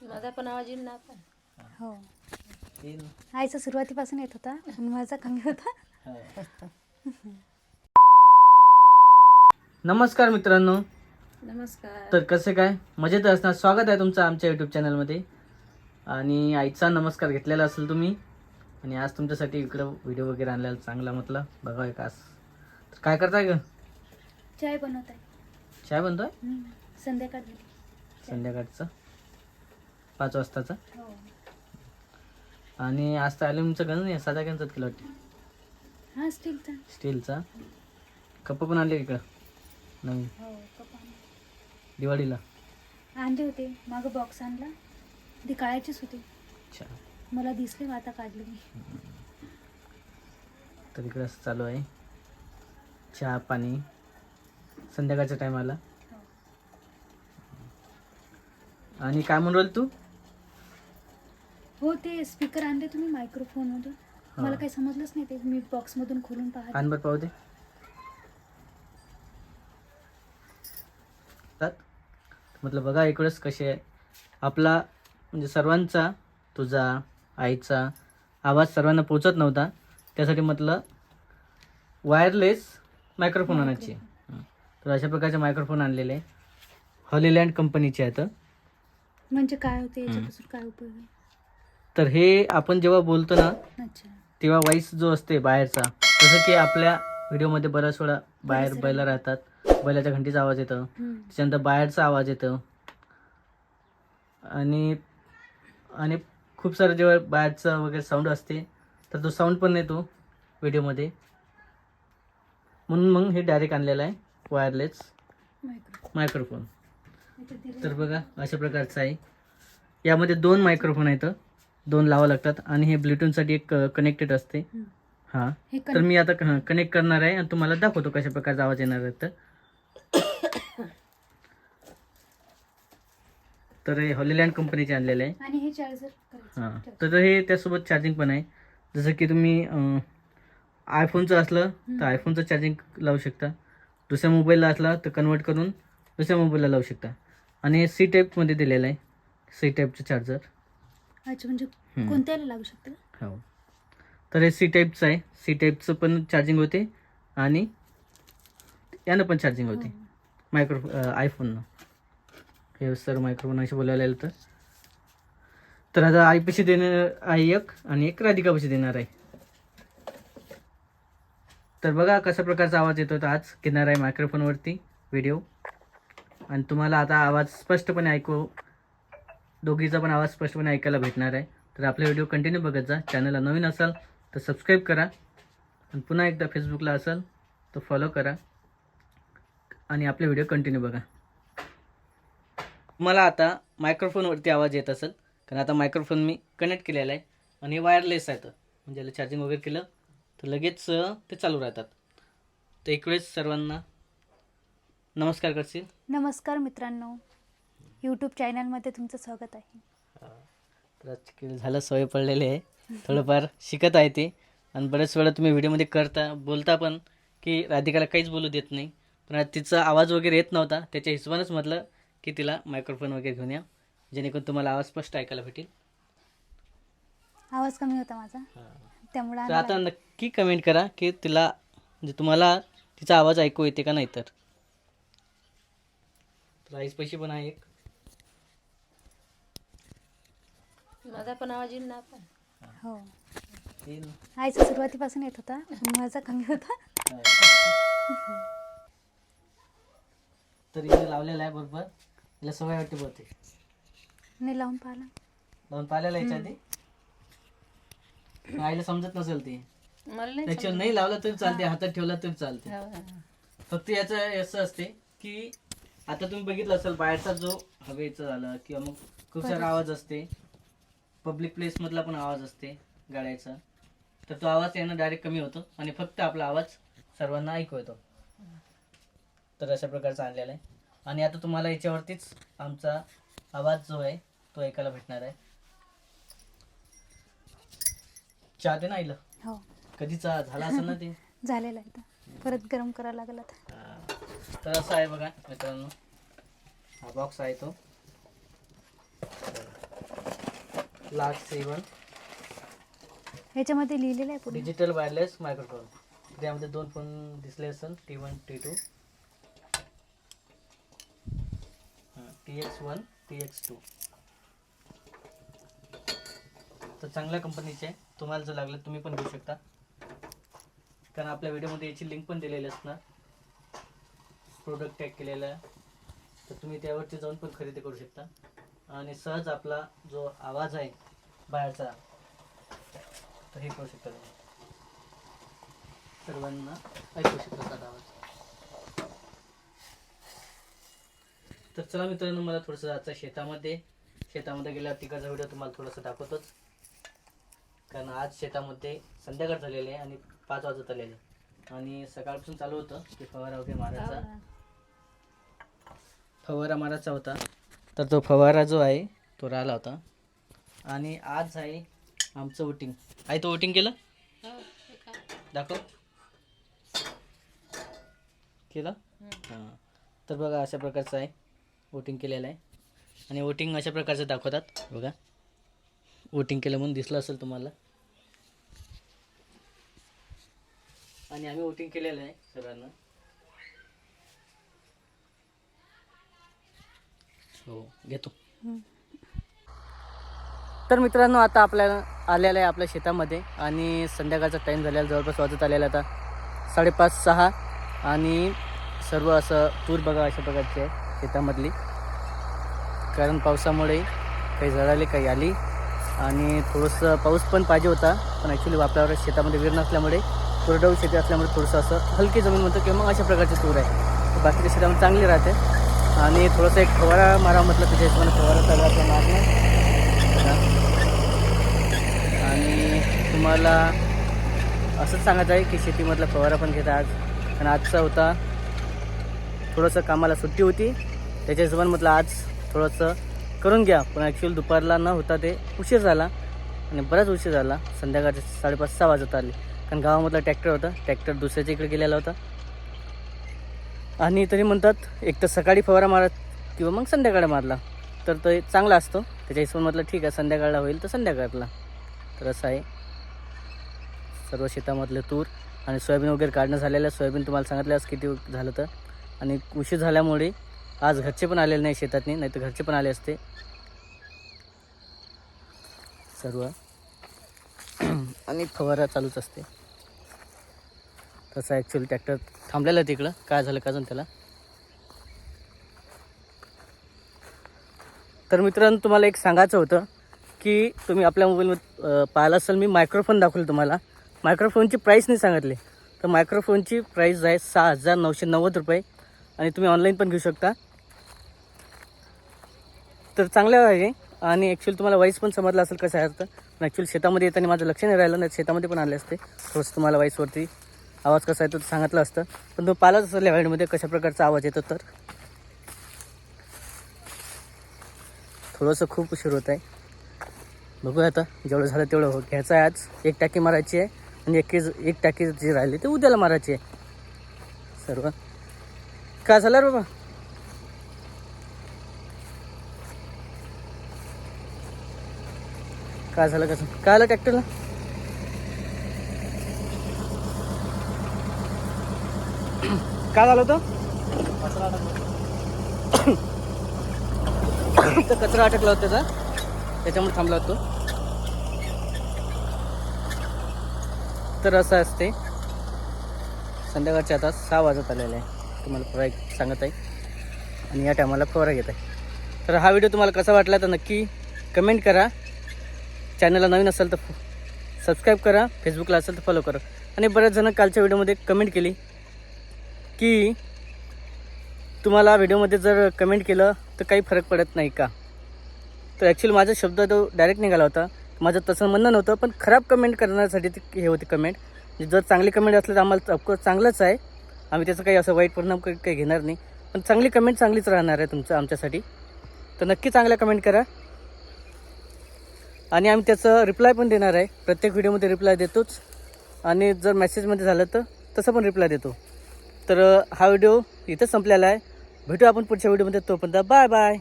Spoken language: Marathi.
माझा पण आवाज येईल ना हो. येईल आईचा सुरुवातीपासून येत होता पण माझा कमी होता. नमस्कार मित्रांनो. नमस्कार. तर कसे काय? मजेत असणार. स्वागत आहे तुमचं आमच्या यूट्यूब चॅनलमध्ये आणि आईचा नमस्कार घेतलेला असेल तुम्ही आणि आज तुमच्यासाठी इकडं व्हिडिओ वगैरे आणलेला चांगला म्हटलं. बघा एक आज. तर काय करताय ग? चाय बनवत आहे चाय बनतोय संध्याकाळ. संध्याकाळचं? पाच वाजताचं? हो आणि आज तर ॲल्युमिनचं गण नाही? साधा गणचं किलो वाटते? हा स्टीलचा. स्टीलचा? कप्प पण आणले इकडं? नवीन? हो. दिवाळीला? आणले होते. मागं बॉक्स आणला. ती काळाचीच होती. अच्छा. मला दिसले मग आता काढले मी. तर इकडं असं चालू आहे. चहा पाणी. संध्याकाळच्या टायमाला आणि काय म्हणून राहिली तू? हो ते स्पीकर आणले तुम्ही मायक्रोफोन मधून. मला काही समजलंच नाही ते. मी बॉक्स मधून खोलून पाहत. कानभर पाहू दे. तात. म्हटलं बघा इकडंच कसे आहे. आपला म्हणजे सर्वांचा तुझा आईचा आवाज सर्वांना पोचत नव्हता. त्यासाठी म्हटलं वायरलेस मायक्रोफोन आणायचे. तर अशा प्रकारचे मायक्रोफोन आणलेले हॉलीलँड कंपनीचे आहेत म्हणजे काय होते? याच्यापासून काय उपयोग आहे? तर हे आपण जेव्हा बोलतो ना तेव्हा वॉइस जो असते बाहेरचा जसं की आपल्या व्हिडिओमध्ये बऱ्याच वेळा बाहेर बैल राहतात बैलाच्या घंटीचा आवाज येतो. त्याच्यानंतर बाहेरचा आवाज येतो. आणि आणि खूप सारं जेव्हा बाहेरचं वगैरे साऊंड असते तर तो साऊंड पण येतो व्हिडिओमध्ये. म्हणून मग हे डायरेक्ट आणलेलं आहे वायरलेस मायक्रोफोन तर बघा अशा प्रकारचं आहे. यामध्ये दोन मायक्रोफोन आहेत. दोन लावा लागतात आणि हे ब्लूटूथसाठी एक कनेक्टेड असते. हां. तर मी आता कनेक्ट करणार आहे आणि तुम्हाला दाखवतो कशा प्रकारचा आवाज येणार आहे तर. तर हे हॉलीलँड कंपनीचे आणलेले आहे. आणि हे हां. तर हे त्यासोबत चार्जिंग पण आहे. जसं की तुम्ही आयफोनचं असलं तर आयफोनचं चार्जिंग लावू शकता. दुसऱ्या मोबाईलला असला तर कन्वर्ट करून दुसऱ्या मोबाईलला लावू शकता. आणि हे सी टाईपमध्ये दिलेलं आहे. सी टाईपचं चार्जर अच्छा म्हणजे हम्म. कोणत्याला लागू शकतं? हो. तर हे सी टाईपचं आहे. सी टाईपचं पण चार्जिंग होते आणि यानं पण चार्जिंग होते. हो. मायक्रो आयफोननं हे सर मायक्रोफोन असे बोलायला आलं तर. तर आता आई पैसे देणार आहे एक आणि एक राधिका पैसे देणार आहे. तर बघा कशा प्रकारचा आवाज येतो तर आज घेणार आहे मायक्रोफोनवरती व्हिडिओ आणि तुम्हाला आता आवाज स्पष्टपणे ऐकू दोघीचा पण आवाज स्पष्टपणे ऐकायला भेटणार आहे. तर आपला व्हिडिओ कंटिन्यू बघत जा. चॅनलला नवीन असाल तर सबस्क्राईब करा. आणि पुन्हा एकदा फेसबुकला असाल तर फॉलो करा. आणि आपले व्हिडिओ कंटिन्यू बघा. मला आता मायक्रोफोनवरती आवाज येत असेल. कारण आता मायक्रोफोन मी कनेक्ट केलेला आहे. आणि हे वायरलेस आहे तर. म्हणजे याला चार्जिंग वगैरे केलं तर लगेच ते चालू राहतात. तर एक वेळेस सर्वांना नमस्कार करशील. नमस्कार मित्रांनो. यूट्यूब चॅनलमध्ये तुमचं स्वागत आहे. तर आजकाल झालं सवय पडलेली आहे. थोडंफार शिकत आहे ते. आणि बऱ्याच वेळा तुम्ही व्हिडिओमध्ये करता बोलता पण की राधिकाला काहीच बोलू देत नाही. पण तिचा आवाज वगैरे येत नव्हता. त्याच्या हिशोबानेच म्हटलं की तिला मायक्रोफोन वगैरे घेऊन या. जेणेकरून तुम्हाला आवाज स्पष्ट ऐकायला भेटेल. आवाज कमी होता माझा. त्यामुळे तर आता नक्की कमेंट करा की तिला म्हणजे तुम्हाला तिचा आवाज ऐकू येते का नाही तर. राईस पैसे पण आहे एक. माझा पण. आवाज येईल ना आता हो. येईल. आईचा सुरुवातीपासून येत होता पण माझा कमी होता. तर इथे लावलेला आहे बरोबर. तिला सवय वाटते बहुतेक. नाही लावून पाहिला. लावून पाहिलेला याच्या आधी? आईला समजत नसेल ते. मला नाही त्याच्यावर नाही लावला तरी चालते हातात ठेवला तरी चालते. समजत. हा, हा. फक्त याचं असं असते की आता तुम्ही बघितलं असेल बाहेरचा जो हवेचा झाला किंवा मग खूप सारा आवाज असते पब्लिक प्लेस मधला पण आवाज असते गाड्याचा. तर तो आवाज यानं डायरेक्ट कमी होतो आणि फक्त आपला आवाज सर्वांना ऐकू येतो. तर अशा प्रकारचा आणलेला आहे. आणि आता तुम्हाला याच्यावरतीच आमचा आवाज जो आहे तो ऐकायला भेटणार आहे. चहा दे ना आईला. हो. कधीचा झाला असं ना ते? झालेला आहे परत गरम करायला लागला. तर असं आहे बघा मित्रांनो. हा बॉक्स आहे तो. लास्ट सेवन ह्याच्यामध्ये लिहिलेलं आहे पुढे. डिजिटल वायरलेस मायक्रोफोन त्यामध्ये दोन फोन दिसले असेल T one T two T X one T X two तर चांगल्या कंपनीचे आहे. तुम्हाला जर लागलं तुम्ही पण घेऊ शकता. कारण आपल्या व्हिडिओमध्ये याची लिंक पण दिलेली असणार. प्रोडक्ट टॅग केलेला आहे. तर तुम्ही त्यावरती जाऊन पण खरेदी करू शकता. आणि सहज आपला जो आवाज आहे बाहेरचा तर हे करू शकता सर्वांना ऐकू शकता साधा आवाज? तर चला मित्रांनो मला थोडंसं आहे शेतामध्ये शेतामध्ये गेल्यावर तिकडचा व्हिडिओ तुम्हाला थोडंसं दाखवतोच. कारण आज शेतामध्ये संध्याकाळ झालेली आहे आणि पाच वाजत आलेले. आणि सकाळपासून चालू होतं की फवारा वगैरे मारायचा. फवारा मारायचा होता. तर तो फवारा जो आहे तो राहिला होता. आणि आज आहे आमचं वोटिंग. आहे तो वोटिंग केलं? हो? दाखव. केलं? हां. तर बघा अशा प्रकारचं आहे. वोटिंग केलेलं आहे. आणि वोटिंग अशा प्रकारचं दाखवतात. बघा. वोटिंग केलं म्हणून दिसलं असेल तुम्हाला. आणि आम्ही वोटिंग केलेलं आहे सर्वांना हो घेतो. तर मित्रांनो आता आपल्याला आलेलं आहे आपल्या शेतामध्ये आणि संध्याकाळचा टाईम झालेला जवळपास वाजत आलेला आता साडेपाच सहा आणि सर्व असं तूर बघा अशा प्रकारची आहे शेतामधली. कारण पावसामुळे काही जळाली काही आली आणि थोडंसं पाऊस पण पाहिजे होता पण ॲक्च्युली आपल्यावर शेतामध्ये वीर नसल्यामुळे कोरडवू शेती असल्यामुळे थोडंसं असं हलकी जमीन म्हणतो किंवा मग अशा प्रकारची तूर आहे. बाकीच्या शेतामध्ये चांगली राहते. आणि थोडंसं एक फवारा मारा म्हटलं त्याच्या हिशोबाने फवारा चालू आपला मारणे आणि तुम्हाला असंच सांगत आहे की शेतीमधला फवारा पण घेता आज. आणि आजचा होता थोडंसं कामाला सुट्टी होती. त्याच्या हिशोबाने म्हटलं आज थोडंसं करून घ्या पण ॲक्च्युअली दुपारला न होता ते उशीर झाला. आणि बराच उशीर झाला. संध्याकाळचे साडेपाच सहा वाजत आले. कारण गावामधला ट्रॅक्टर होता. ट्रॅक्टर दुसऱ्याच्या इकडे गेलेला होता. आणि तरी म्हणतात एक तर सकाळी फवारा मारत किंवा मग संध्याकाळी मारला. तर तो चांगला असतो. त्याच्या हिशोबाने म्हटलं ठीक आहे संध्याकाळला होईल तर संध्याकाळला. तर असं आहे. सर्व शेतामधले तूर आणि सोयाबीन वगैरे काढणं झालेलं आहे. सोयाबीन तुम्हाला सांगितलं आज किती झालं तर. आणि उशीर झाल्यामुळे आज घरचे पण आलेले नाही शेतातनी नाही तर घरचे पण आले असते. सर्व. आणि फवारा चालूच असते. तसं ॲक्च्युअली ट्रॅक्टर थांबलेलं आहे तिकडं. काय झालं का अजून त्याला? तर मित्रांनो तुम्हाला एक सांगायचं होतं की तुम्ही आपल्या मोबाईलमध्ये पाहिलं असेल मी मायक्रोफोन दाखवलं तुम्हाला. मायक्रोफोनची प्राईस नाही सांगितली. तर मायक्रोफोनची प्राईस आहे सहा हजार नऊशे नव्वद रुपये. आणि तुम्ही ऑनलाईन पण घेऊ शकता. तर चांगलं आहे. आणि ॲक्च्युली तुम्हाला वाईस पण समजलं असेल कसं आहे. तर ॲक्च्युअली ॲक्च्युली शेतामध्ये येताना माझं लक्ष नाही राहिलं नाही शेतामध्ये पण आले असते. थोडंसं तुम्हाला वाईसवरती आवाज कसा येतो ते सांगितलं असतं. पण तुम्ही पाहिलाच असेल या कशा प्रकारचा आवाज येतो तर. थोडंसं खूप उशीर होत आहे. बघूया आता जेवढं झालं तेवढं हो घ्यायचं आहे आज. एक टाकी मारायची आहे आणि एक एक टाकी जी राहिली ते उद्याला मारायची आहे. सर्व. काय झालं रे बाबा? काय झालं कसं? काय आलं ट्रॅक्टरला? काय झालं होतं? तर कचरा अटकला होता त्याचा त्याच्यामुळे थांबला होतो. तर असं असते. संध्याकाळच्या आता सहा वाजत आलेले आहे. तुम्हाला फवारा एक सांगत आहे. आणि या टायमाला फवारा घेत आहे. तर हा व्हिडिओ तुम्हाला कसा वाटला तर नक्की कमेंट करा. चॅनलला नवीन असेल तर सबस्क्राईब करा. फेसबुकला असेल तर फॉलो करा. आणि बऱ्याच जण कालच्या व्हिडिओमध्ये कमेंट केली. की तुम्हाला व्हिडिओमध्ये जर कमेंट केलं तर काही फरक पडत नाही का? तर ॲक्च्युली माझा शब्द तो डायरेक्ट निघाला होता. माझं तसं म्हणणं नव्हतं पण खराब कमेंट करण्यासाठी ती हे होती कमेंट म्हणजे जर चांगली कमेंट असलं तर आम्हाला ऑफकोर्स चांगलंच आहे. आम्ही त्याचं काही असं वाईट परिणाम काही काही घेणार नाही. पण चांगली कमेंट चांगलीच राहणार आहे तुमचं आमच्यासाठी. तर नक्की चांगल्या कमेंट करा. आणि आम्ही त्याचं रिप्लाय पण देणार आहे. प्रत्येक व्हिडिओमध्ये रिप्लाय देतोच. आणि जर मेसेजमध्ये झालं तर तसं पण रिप्लाय देतो. तर हा व्हिडिओ इथंच संपलेला आहे. भेटू आपण पुढच्या व्हिडिओमध्ये. तोपर्यंत बाय बाय.